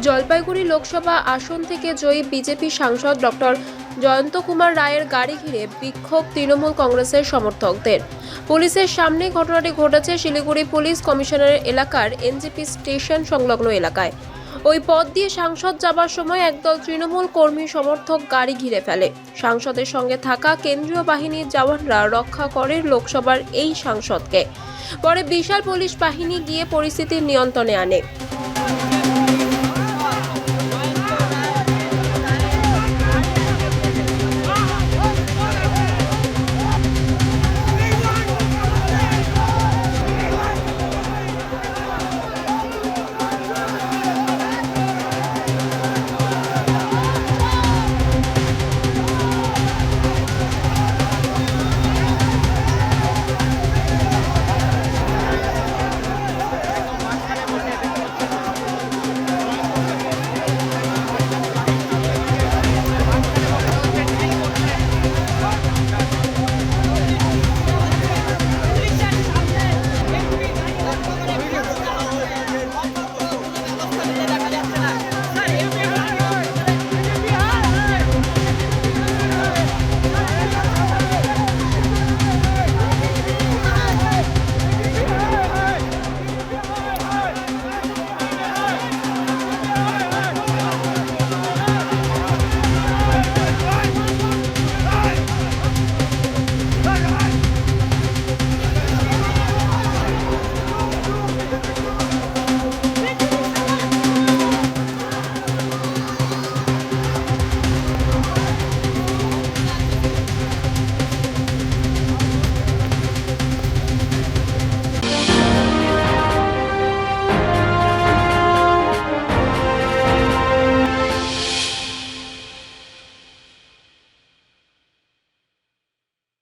জলপাইগুড়ি লোকসভা আসন থেকে জয়ী বিজেপি সাংসদ ডক্টর জয়ন্ত কুমার রায়ের গাড়ি ঘিরে বিক্ষোভ তৃণমূল কংগ্রেসের সমর্থকদের। পুলিশের সামনে ঘটনাটি ঘটেছে শিলিগুড়ি পুলিশ কমিশনারের এলাকার এনজিপি স্টেশন সংলগ্ন এলাকায়। ওই পথ দিয়ে সাংসদ যাবার সময় একদল তৃণমূল কর্মী সমর্থক গাড়ি ঘিরে ফেলে। সাংসদের সঙ্গে থাকা কেন্দ্রীয় বাহিনীর জওয়ানরা রক্ষা করে লোকসভার এই সাংসদকে। পরে বিশাল পুলিশ বাহিনী গিয়ে পরিস্থিতির নিয়ন্ত্রণে আনে।